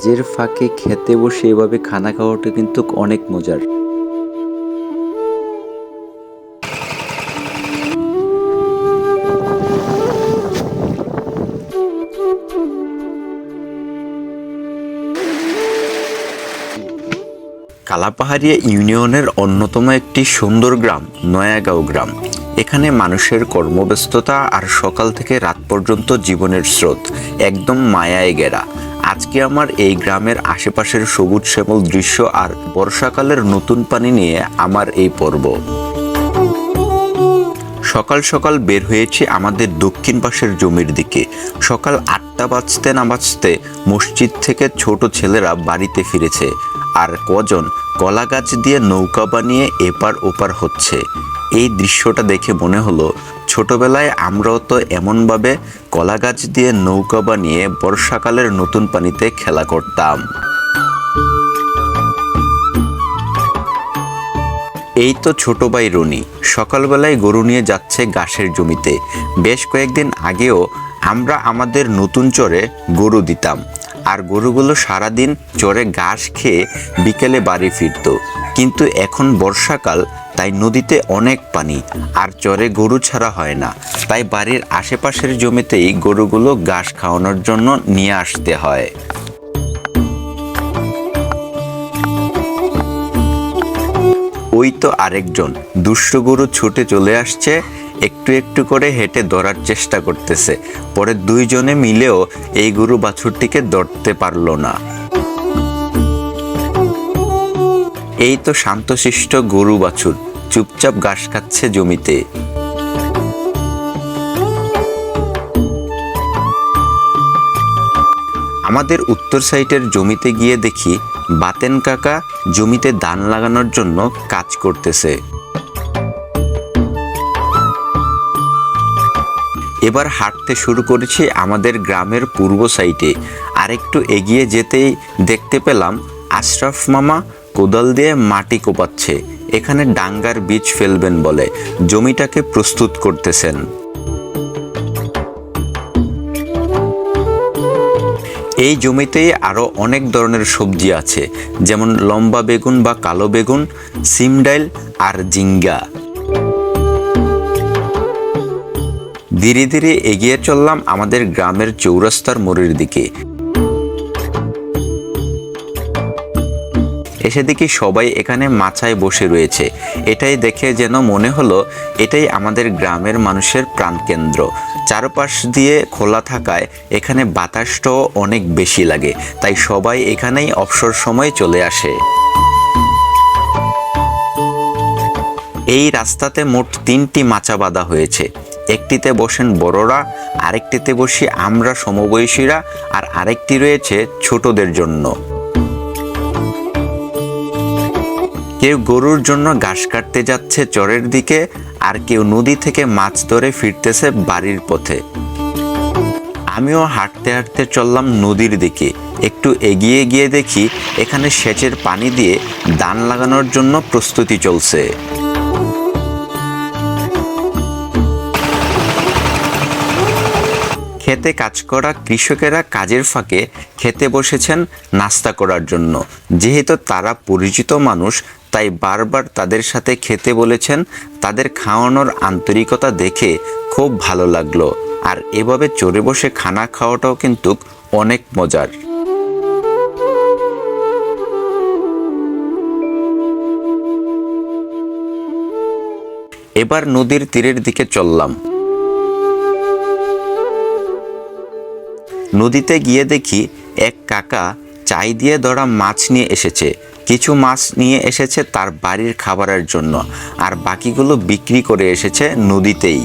কাজের ফাঁকে খেতে বসে এভাবে খানা খাওয়াটা কিন্তু অনেক মজার। কালাপাহাড়িয়া ইউনিয়নের অন্যতম একটি সুন্দর গ্রাম, নয়াগাঁও গ্রাম। এখানে মানুষের কর্মব্যস্ততা আর সকাল থেকে রাত পর্যন্ত জীবনের স্রোত, একদম মায়ায় গেরা আজকে আমার এই গ্রামের আশেপাশের সবুজ শ্যামল দৃশ্য আর বর্ষাকালের নতুন পানি নিয়ে আমার এই পর্ব। সকাল সকাল বের হয়েছি আমাদের দক্ষিণ পাশের জমির দিকে। সকাল আটটা বাজতে না বাজতে মসজিদ থেকে ছোট ছেলেরা বাড়িতে ফিরেছে আর কজন কলা গাছ দিয়ে নৌকা বানিয়ে এপার ওপার হচ্ছে। এই দৃশ্যটা দেখে মনে হলো ছোটবেলায় আমরাও তো এমনভাবে কলা গাছ দিয়ে নৌকা বানিয়ে বর্ষাকালের নতুন পানিতে খেলা করতাম। এই তো ছোট ভাই রনি, সকালবেলায় গরু নিয়ে যাচ্ছে ঘাসের জমিতে। বেশ কয়েকদিন আগেও আমরা আমাদের নতুন চরে গরু দিতাম। আর গরুগুলো সারাদিন চরে ঘাস খেয়ে বিকেলে বাড়ি ফিরত। কিন্তু এখন বর্ষাকাল, তাই নদীতে অনেক পানি, আর চরে গরু ছাড়া হয় না। তাই বাড়ির আশেপাশের জমিতেই গরুগুলো ঘাস খাওয়ানোর জন্য নিয়ে আসতে হয়। ওই তো আরেকজন। দুষ্ট গরু ছুটে চলে আসছে, একটু একটু করে হেঁটে ধরার চেষ্টা করতেছে। পরে দুইজনে মিলেও এই গরু বাছুরটিকে ধরতে পারল না। এই তো শান্তশিষ্ট গরু বাছুর, চুপচাপ ঘাস খাচ্ছে জমিতে। আমাদের উত্তর সাইটের জমিতে গিয়ে দেখি বাতেন কাকা জমিতে ধান লাগানোর জন্য কাজ করতেছে। এবার হাঁটতে শুরু করেছি আমাদের গ্রামের পূর্ব সাইডে। আরেকটু এগিয়ে যেতেই দেখতে পেলাম আশরাফ মামা কোদাল দিয়ে মাটি কোপাচ্ছে। এখানে ডাঙ্গার বীজ ফেলবেন বলে। জমিটাকে প্রস্তুত করতেছেন। এই জমিতে আরও অনেক ধরনের সবজি আছে, যেমন লম্বা বেগুন বা কালো বেগুন, সিম ডাইল আর জিঙ্গা। ধীরে ধীরে এগিয়ে চললাম আমাদের গ্রামের চৌরাস্তার মোড়ের দিকে। এসে দেখি সবাই এখানে মাচায় বসে রয়েছে। এটাই দেখে যেন মনে হলো এটাই আমাদের গ্রামের মানুষের প্রাণকেন্দ্র। চারপাশ দিয়ে খোলা থাকায় এখানে বাতাসটাও অনেক বেশি লাগে, তাই সবাই এখানেই অবসর সময় চলে আসে। এই রাস্তাতে মোট তিনটি মাচা বাঁধা হয়েছে। একটিতে বসেন বড়রা, আরেকটিতে বসি আমরা সমবয়সীরা, আর আরেকটি রয়েছে ছোটদের জন্য। কেউ গরুর জন্য ঘাস কাটতে যাচ্ছে চরের দিকে, আর কেউ নদী থেকে মাছ ধরে ফিরতেছে বাড়ির পথে। আমিও হাঁটতে হাঁটতে চললাম নদীর দিকে। একটু এগিয়ে গিয়ে দেখি এখানে সেচের পানি দিয়ে ধান লাগানোর জন্য প্রস্তুতি চলছে। খেতে কাজ করা কৃষকেরা কাজের ফাঁকে খেতে বসেছেন নাস্তা করার জন্য। যেহেতু তারা পরিচিত মানুষ তাই বারবার তাদের সাথে খেতে বলেছেন, তাদের খাওয়ানোর আন্তরিকতা দেখে খুব ভালো লাগল। আর এভাবে চড়ে বসে খানা খাওয়াটাও কিন্তু অনেক মজার। এবার নদীর তীরের দিকে চললাম। নদীতে গিয়ে দেখি এক কাকা চাই দিয়ে ধরা মাছ নিয়ে এসেছে। কিছু মাছ নিয়ে এসেছে তার বাড়ির খাবারের জন্য, আর বাকিগুলো বিক্রি করে এসেছে নদীতেই।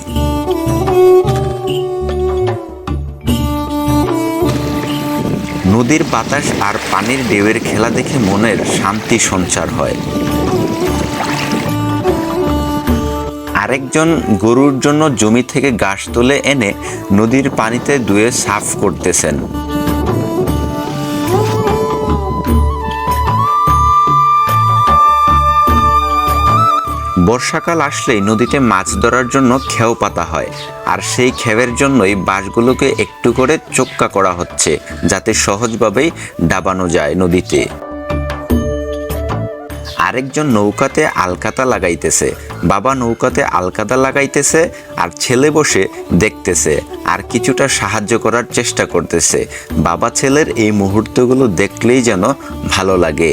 নদীর বাতাস আর পানির ঢেউয়ের খেলা দেখে মনের শান্তি সঞ্চার হয়। আরেকজন গরুর জন্য জমি থেকে ঘাস তুলে এনে নদীর পানিতে ধুয়ে সাফ করতেছেন। বর্ষাকাল আসলেই নদীতে মাছ ধরার জন্য খেও পাতা হয়, আর সেই খেয়ের জন্যই বাঁশগুলোকে একটু করে চোক্কা করা হচ্ছে, যাতে সহজভাবেই ডাবানো যায় নদীতে। আরেকজন নৌকাতে আলকাতা লাগাইতেছে, বাবা নৌকাতে আলকাতা লাগাইতেছে, আর ছেলে বসে দেখতেছে, আর কিছুটা সাহায্য করার চেষ্টা করতেছে, বাবা ছেলের এই মুহূর্তগুলো দেখলেই যেন ভালো লাগে।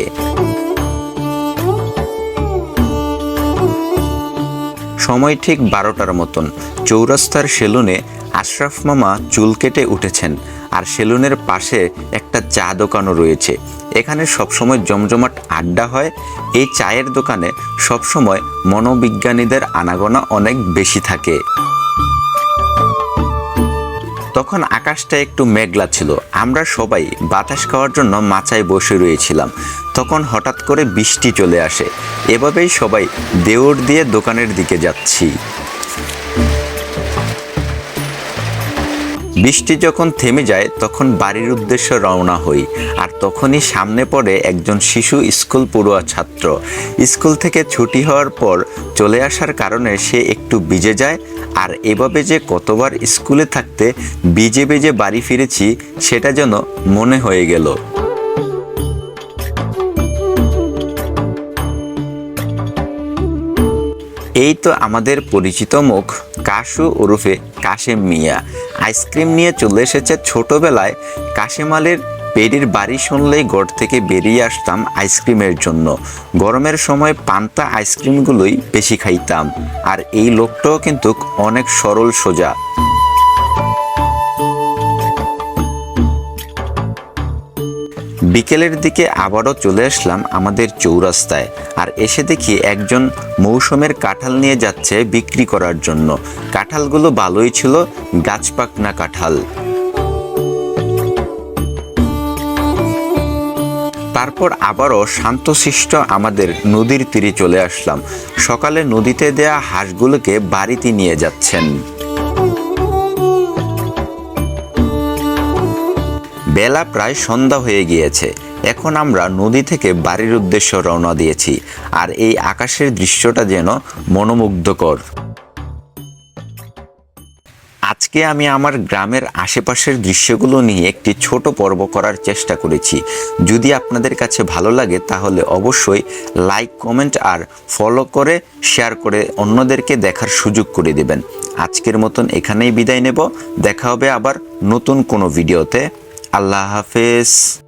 সময় ঠিক বারোটার মতন। চৌরাস্তার সেলুনে আশরাফ মামা চুল কেটে উঠেছেন। আর সেলুনের পাশে একটা চা দোকানও রয়েছে। এখানে সবসময় জমজমাট আড্ডা হয়। এই চায়ের দোকানে সবসময় মনোবিজ্ঞানীদের আনাগোনা অনেক বেশি থাকে। তখন আকাশটা একটু মেঘলা ছিল। আমরা সবাই বাতাস খাওয়ার জন্য মাচায় বসে রয়েছিলাম। তখন হঠাৎ করে বৃষ্টি চলে আসে। এভাবেই সবাই দেউর দিয়ে দোকানের দিকে যাচ্ছি। বৃষ্টি যখন থেমে যায়, তখন বাড়ির উদ্দেশ্যে রওনা হই। আর তখনই সামনে পড়ে একজন শিশু স্কুল পড়ুয়া ছাত্র। স্কুল থেকে ছুটি হওয়ার পর চলে আসার কারণে সে একটু ভিজে যায়। আর এভাবে যে কতবার স্কুলে থাকতে ভিজে ভিজে বাড়ি ফিরেছি, সেটা যেন মনে হয়ে গেল। এই তো আমাদের পরিচিত মুখ। কাশু ওরফে কাশেম মিয়া। আইসক্রিম নিয়ে চলে এসেছে ছোটবেলায়। কাশেম আলের পেরির বাড়ি শুনলেই গড় থেকে বেরিয়ে আসতাম আইসক্রিমের জন্য। গরমের সময় পান্তা আইসক্রিমগুলোই বেশি খাইতাম। আর এই লোকটাও কিন্তু অনেক সরল সোজা। বিকেলের দিকে আবারও চলে আসলাম আমাদের চৌরাস্তায়, আর এসে দেখি একজন মৌসুমের কাঁঠাল নিয়ে যাচ্ছে বিক্রি করার জন্য। কাঁঠালগুলো ভালোই ছিল গাছপাকনা কাঁঠাল। তারপর আবারও শান্তশিষ্ট আমাদের নদীর তীরে চলে আসলাম। সকালে নদীতে দেয়া হাঁসগুলোকে বাড়িতে নিয়ে যাচ্ছেন। বেলা প্রায় সন্ধ্যা হয়ে গিয়েছে। এখন আমরা নদী থেকে বাড়ির উদ্দেশ্য রওনা দিয়েছি, আর এই আকাশের দৃশ্যটা যেন মনোমুগ্ধকর। আজকে আমি আমার গ্রামের আশেপাশের দৃশ্যগুলো নিয়ে একটি ছোট পর্ব করার চেষ্টা করেছি। যদি আপনাদের কাছে ভালো লাগে, তাহলে অবশ্যই লাইক, কমেন্ট আর ফলো করে, শেয়ার করে অন্যদেরকে দেখার সুযোগ করে দেবেন। আজকের মতন এখানেই বিদায় নেব। দেখা হবে আবার নতুন কোনো ভিডিওতে। আল্লাহ হাফেজ।